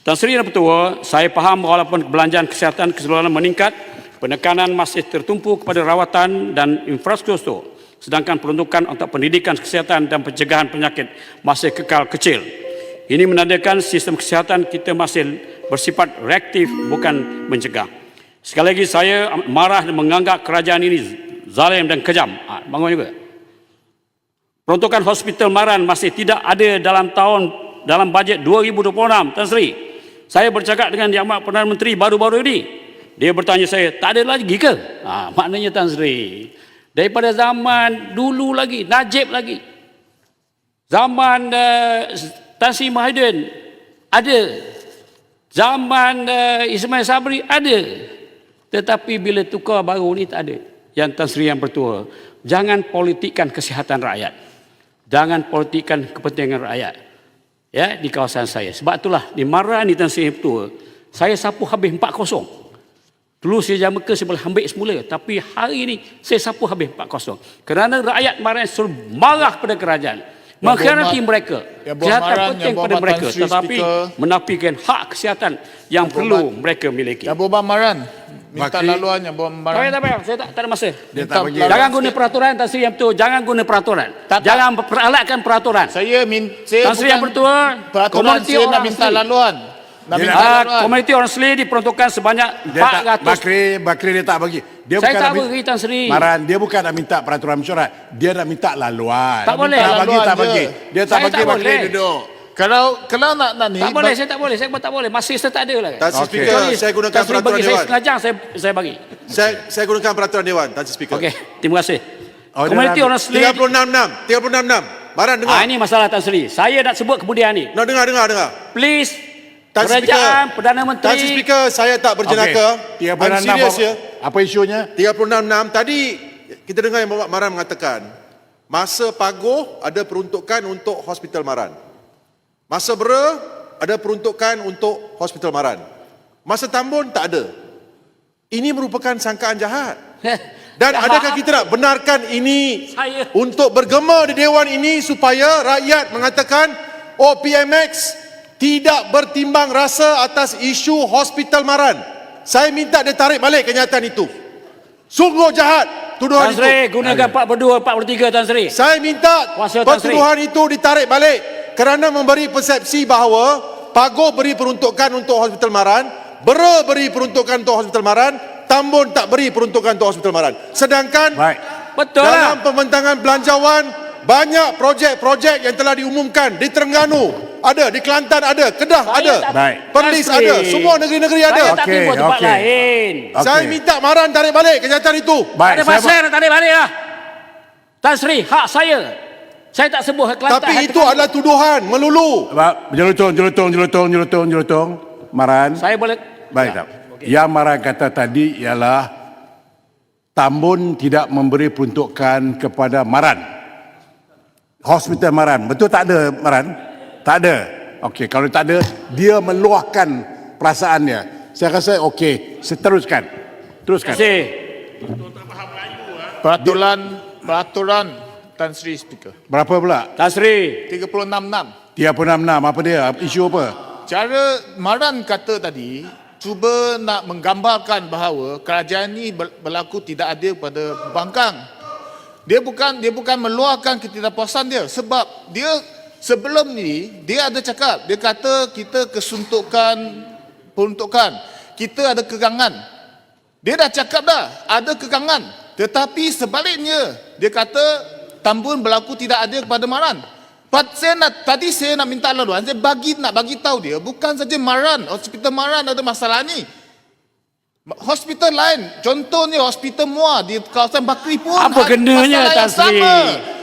Tan Sri dan Pertua, saya faham walaupun belanjaan kesihatan keseluruhan meningkat, penekanan masih tertumpu kepada rawatan dan infrastruktur, sedangkan peruntukan untuk pendidikan kesihatan dan pencegahan penyakit masih kekal kecil. Ini menandakan sistem kesihatan kita masih bersifat reaktif bukan mencegah. Sekali lagi saya marah dan menganggap kerajaan ini zalim dan kejam. Ha, bangun juga. Peruntukan hospital Maran masih tidak ada dalam tahun dalam bajet 2026 Tan Sri. Saya bercakap dengan Yang Amat Perdana Menteri baru-baru ini. Dia bertanya saya, tak ada lagi ke? Ha, maknanya Tan Sri. Daripada zaman dulu lagi, Najib lagi. Zaman uh, Tan Sri Mahidin ada. Zaman uh, Ismail Sabri ada. Tetapi bila tukar baru ni tak ada. Yang Tan Sri yang bertua. Jangan politikkan kesihatan rakyat. Jangan politikkan kepentingan rakyat. Ya, di kawasan saya. Sebab itulah di Mara ni Tan Sri bertua. Saya sapu habis 4-0. Dulu saya jam ke saya boleh ambil semula. Tapi hari ini saya sapu habis 4-0. Kerana rakyat Mara selalu marah pada kerajaan. Mengkhianati mereka. Kesihatan Maran, penting pada mereka. Tetapi Speaker. menafikan hak kesihatan yang perlu mereka miliki. Yang Boba Maran. Minta Bakri. laluan Yang Boba Tak Maran. payah, tak payah. Saya tak, tak ada masa. Dia Minta tak bagi. laluan Jangan guna sikit. peraturan Tan Sri yang betul. Jangan guna peraturan. Tak, tak. Jangan peralatkan peraturan. Saya min saya Tan Sri yang bertua, peraturan komuniti saya nak minta Sri. laluan. Nak Dia minta Ah, laluan. komuniti orang Sri diperuntukkan sebanyak Dia tak, 400. Bakri, Bakri dia tak bagi. Dia Saya bukan tak nak beri Tan Sri. Maran, dia bukan nak minta peraturan mesyuarat. Dia nak minta laluan. Tak boleh. Tak bagi, tak bagi. Dia tak bagi tak Bakri duduk. Kalau kalau nak nak ni Tak boleh, saya tak boleh. Saya tak boleh. Masih saya tak ada lah. Tan Sri. Speaker, Kecuali saya gunakan Tan Sri peraturan bagi saya Dewan. sengaja saya saya bagi. Saya saya gunakan peraturan Dewan, Tan Sri Speaker. Okey, terima kasih. Oh, Komuniti orang Sri. 366, 366. Maran dengar. Ah ini masalah Tan Sri. Saya nak sebut kemudian ni. Nak dengar, dengar, dengar. Please Tan Sri Kerajaan Speaker. Perdana Tan Sri Menteri Speaker, saya tak berjenaka. Okey. I'm 36 serious apa, ya. apa isunya? 366 tadi kita dengar yang Bapak Maran mengatakan masa pagoh ada peruntukan untuk Hospital Maran. Masa bera ada peruntukan untuk Hospital Maran. Masa Tambun tak ada. Ini merupakan sangkaan jahat. Dan adakah kita nak benarkan ini Saya- untuk bergema di Dewan ini supaya rakyat mengatakan oh PMX tidak bertimbang rasa atas isu Hospital Maran. Saya minta dia tarik balik kenyataan itu. Sungguh jahat tuduhan Tan Sri itu. gunakan 42 43 Tan Sri. Saya minta Kuasa Tan Sri. pertuduhan itu ditarik balik kerana memberi persepsi bahawa Pagoh beri peruntukan untuk Hospital Maran, Bera beri peruntukan untuk Hospital Maran, Tambun tak beri peruntukan untuk Hospital Maran. Sedangkan Baik. Betul dalam lah. pembentangan belanjawan banyak projek-projek yang telah diumumkan di Terengganu ada, di Kelantan ada, Kedah Saya ada, tak- Baik. Perlis Tan Sri. ada, semua negeri-negeri ada. Saya tak timbul tempat okey. lain. Okey. Saya minta Maran tarik balik kenyataan itu. Baik, Ada saya, pasal nak tarik balik lah. Tan Sri, hak saya. Saya tak sebut hak Kelantan. Tapi hak itu adalah tuduhan melulu. Jelutong, jelutong, jelutong, jelutong, jelutong. Maran. Saya boleh... Baik tak? Yang Maran kata tadi ialah Tambun tidak memberi peruntukan kepada Maran. Hospital Maran. Betul tak ada Maran? Tak ada. Okey, kalau tak ada, dia meluahkan perasaannya. Saya rasa okey, seteruskan. Teruskan. Terima kasih. peraturan peraturan Tan Sri Speaker. Berapa pula? Tan Sri. 366. 366 apa dia? Isu apa? Cara Maran kata tadi cuba nak menggambarkan bahawa kerajaan ini ber- berlaku tidak adil pada pembangkang. Dia bukan dia bukan meluahkan ketidakpuasan dia sebab dia sebelum ni dia ada cakap dia kata kita kesuntukan peruntukan kita ada kegangan. Dia dah cakap dah ada kegangan. Tetapi sebaliknya dia kata Tambun berlaku tidak adil kepada Maran. But saya nak, tadi saya nak minta laluan, saya bagi nak bagi tahu dia bukan saja Maran, hospital Maran ada masalah ni. Hospital lain, contohnya hospital Muar di kawasan Bakri pun Apa kenanya, masalah Tan yang Sri? sama.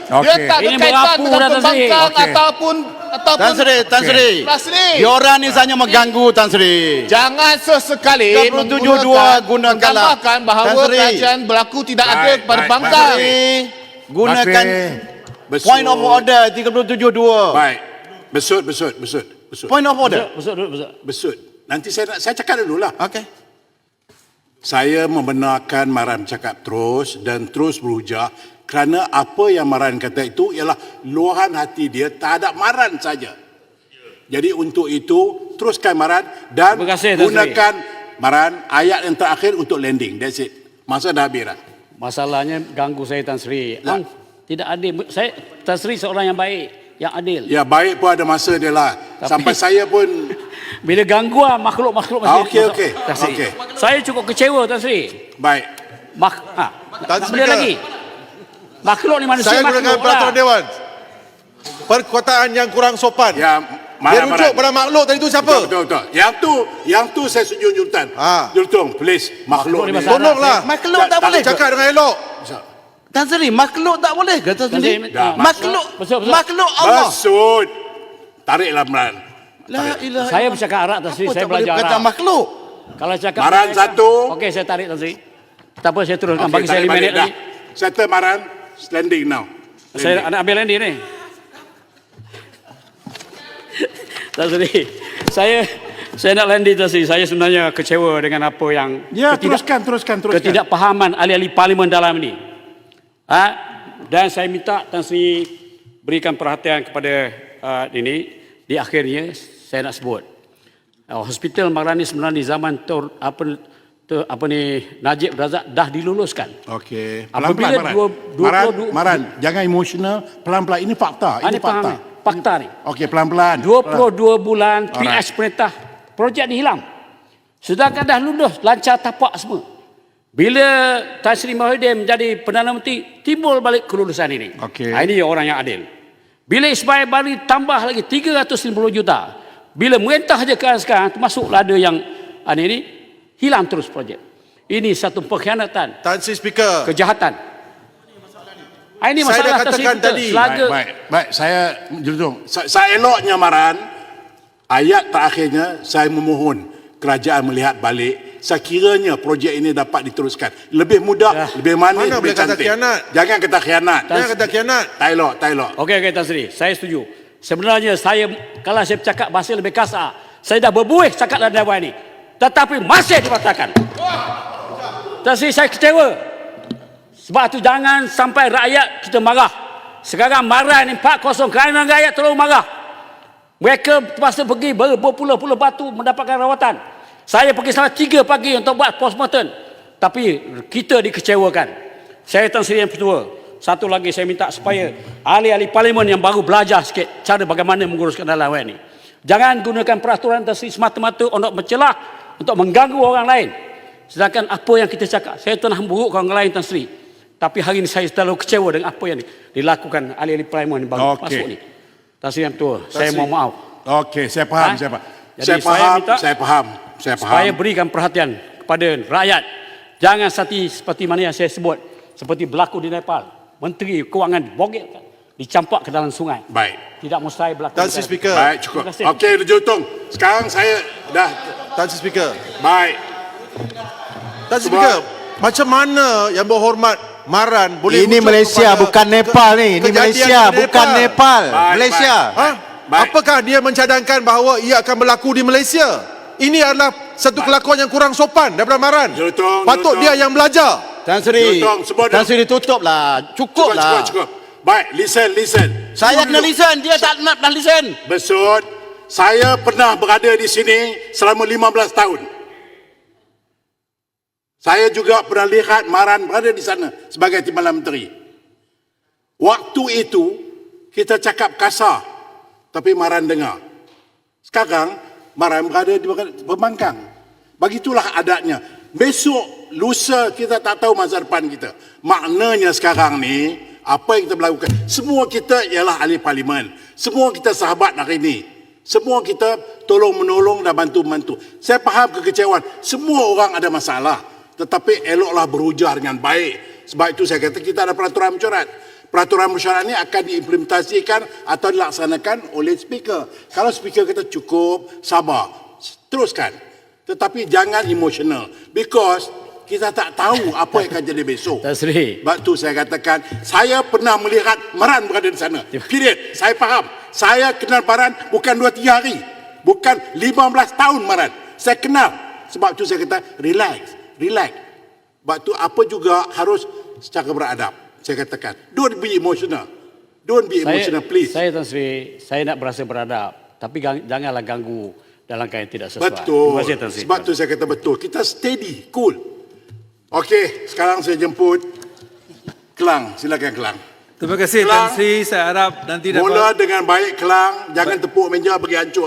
Dia Okey. tak Ini merapu dengan dah, Tan Sri. pembangkang Okey. ataupun ataupun Tan Sri, Tan Sri. Tan Sri. Diorang ni hanya mengganggu Tan Sri. Jangan sesekali 372 menggunakan- gunakanlah. menggambarkan bahawa Tan Sri. kerajaan berlaku tidak Baik, adil kepada baik, bangkang. Tan Sri, gunakan Besut. point of order 372. Baik. Besut, besut, besut. Besut. Point of order. Besok dulu, besok. Besut. Nanti saya nak, saya cakap dulu lah. Okey. Saya membenarkan Maran cakap terus dan terus berujar kerana apa yang Maran kata itu ialah luahan hati dia terhadap Maran saja. Jadi untuk itu teruskan Maran dan kasih, gunakan Maran ayat yang terakhir untuk landing. That's it. Masa dah habis dah. Masalahnya ganggu saya Tan Sri. Ang, tidak adil. Saya Tan Sri seorang yang baik, yang adil. Ya baik pun ada masa dia lah. Tapi- Sampai saya pun Bila ganggu ah, makhluk-makhluk Ah, masih okey, masuk. okey. Sri. Okey. Saya cukup kecewa Tan Sri. baik. Mak, ha, Tan tak Sri lagi. Makhluk ni manusia Saya makhluk gunakan peraturan lah. dewan. Perkataan yang kurang sopan. Ya Dia Maran, rujuk Maran. pada makhluk tadi tu siapa? Betul, betul, betul. Yang tu, yang tu saya setuju Jultan. Ah. Jultung, please. Makhluk Makhluk ni ni. masalah. Tolonglah. Makhluk Tak- tak tak boleh ke? Cakap dengan elok. Tan Sri, makhluk tak boleh ke Tan Tan Sri? Makhluk, betul, betul. makhluk Allah. Besut. Tariklah Maran. La ilaha Saya bercakap Arab Tan Sri, Apa saya tak boleh belajar berkata Arab. makhluk? Kalau cakap Maran mereka- satu. Okey, saya tarik Tan Sri. Tak apa, saya teruskan. Okey, Bagi saya lima minit dah. lagi. Settle Maran. Standing now. Saya nak ambil Andy ni. Tak sedih. Saya saya nak Landy tadi. Saya sebenarnya kecewa dengan apa yang Ya, ketidak- teruskan, teruskan, teruskan. ketidakpahaman ahli-ahli parlimen dalam ini. Ha? Dan saya minta Tan Sri berikan perhatian kepada uh, ini. Di akhirnya saya nak sebut. Uh, Hospital Marani sebenarnya di zaman Tor, apa, tu, apa ni Najib Razak dah diluluskan. Okey. Pelan-pelan Maran. dua- dua Maran, puluh dua- Maran, jangan emosional. Pelan-pelan. Ini fakta. Ini ni faham fakta. ni? Fakta ni. Okey, pelan-pelan. 22 bulan Alright. PH perintah projek dihilang. Sedangkan dah lulus lancar tapak semua. Bila Tan Sri Mahathir menjadi Perdana Menteri timbul balik kelulusan ini. Okey. Ha, ini orang yang adil. Bila Ismail Bali tambah lagi 350 juta. Bila merintah je ke sekarang termasuklah ada yang ini, ini hilang terus projek. Ini satu pengkhianatan, Tan Sri Speaker. kejahatan. Ha, ini Saya dah masalah Sri katakan kita. tadi. Selaga Baik, baik, baik. Saya Jultung. Saya, saya eloknya Maran. Ayat terakhirnya saya memohon kerajaan melihat balik sekiranya projek ini dapat diteruskan. Lebih mudah, Ya. lebih manis, Mana lebih boleh kata cantik. khianat? Jangan kata khianat. Jangan kata khianat. Tak elok, tak elok. Okey, okey Tan Sri. Saya setuju. Sebenarnya saya, kalau saya bercakap bahasa lebih kasar, saya dah berbuih cakap dalam dewan ini. Tetapi masih dibatalkan. Tan Sri, saya kecewa. Sebab tu jangan sampai rakyat kita marah. Sekarang marah ni 4-0 kerana rakyat terlalu marah. Mereka terpaksa pergi ber- berpuluh-puluh batu mendapatkan rawatan. Saya pergi sampai 3 pagi untuk buat postmortem. Tapi kita dikecewakan. Saya Tan Sri yang pertua. Satu lagi saya minta supaya ahli-ahli parlimen yang baru belajar sikit cara bagaimana menguruskan dalam ini. Jangan gunakan peraturan Tan Sri semata-mata untuk mencelah, untuk mengganggu orang lain. Sedangkan apa yang kita cakap, saya pernah memburukkan orang lain Tan Sri. Tapi hari ini saya terlalu kecewa dengan apa yang dilakukan ahli-ahli parlimen yang baru Okey. masuk ni. Tan Sri yang pertua, saya mohon maaf. Okey, saya faham, Ha? saya faham. Jadi saya saya faham, minta- saya faham. Saya faham. supaya berikan perhatian kepada rakyat. Jangan seperti seperti mana yang saya sebut, seperti berlaku di Nepal. Menteri Kewangan bogek dicampak ke dalam sungai. Baik. Tidak mustahil berlaku. Dalam- Speaker. Baik, cukup. Okey, Jultung. Sekarang saya dah Sri Speaker. baik. Sebab- Speaker. Macam mana yang berhormat Maran boleh Ini Malaysia bukan Nepal ni. Ini Malaysia di bukan Nepal. Baik, Malaysia. Ha? Baik. Apakah dia mencadangkan bahawa ia akan berlaku di Malaysia? Ini adalah satu kelakuan yang kurang sopan daripada Maran. Jultung, Patut Jultung. dia yang belajar. Tan Sri. Semua dah- Tan Sri tutup lah. Cukup, Cukup lah. cukup, cukup. Baik, listen, listen. Saya kena listen. Dia tak nak nak listen. Besut, saya pernah berada di sini selama 15 tahun. Saya juga pernah lihat Maran berada di sana sebagai Timbalan Menteri. Waktu itu, kita cakap kasar, tapi Maran dengar. Sekarang, Maran berada di pembangkang. Begitulah adatnya. Besok, lusa kita tak tahu masa depan kita. Maknanya sekarang ni, apa yang kita melakukan, semua kita ialah ahli parlimen. Semua kita sahabat hari ini. Semua kita tolong menolong dan bantu-bantu. Saya faham kekecewaan. Semua orang ada masalah. Tetapi eloklah berujar dengan baik. Sebab itu saya kata kita ada peraturan mesyuarat. Peraturan mesyuarat ini akan diimplementasikan atau dilaksanakan oleh speaker. Kalau speaker kata cukup, sabar. Teruskan. Tetapi jangan emosional. Because kita tak tahu apa yang akan jadi besok. Tan Sri. Sebab tu saya katakan, saya pernah melihat Maran berada di sana. Period. Saya faham. Saya kenal Maran bukan 2-3 hari. Bukan 15 tahun Maran. Saya kenal. Sebab tu saya kata, relax. Relax. Sebab tu apa juga harus secara beradab. Saya katakan, don't be emotional. Don't be emotional, please. Saya Tan Sri, saya nak berasa beradab. Tapi gang, janganlah ganggu dalam yang tidak sesuai. Betul. Terima kasih Tan Sri. Sebab tu saya kata betul. Kita steady, cool. Okey, sekarang saya jemput Kelang. Silakan Kelang. Terima kasih Kelang. Tan Sri. Saya harap nanti dapat Mula dengan baik Kelang, jangan tepuk meja bagi hancur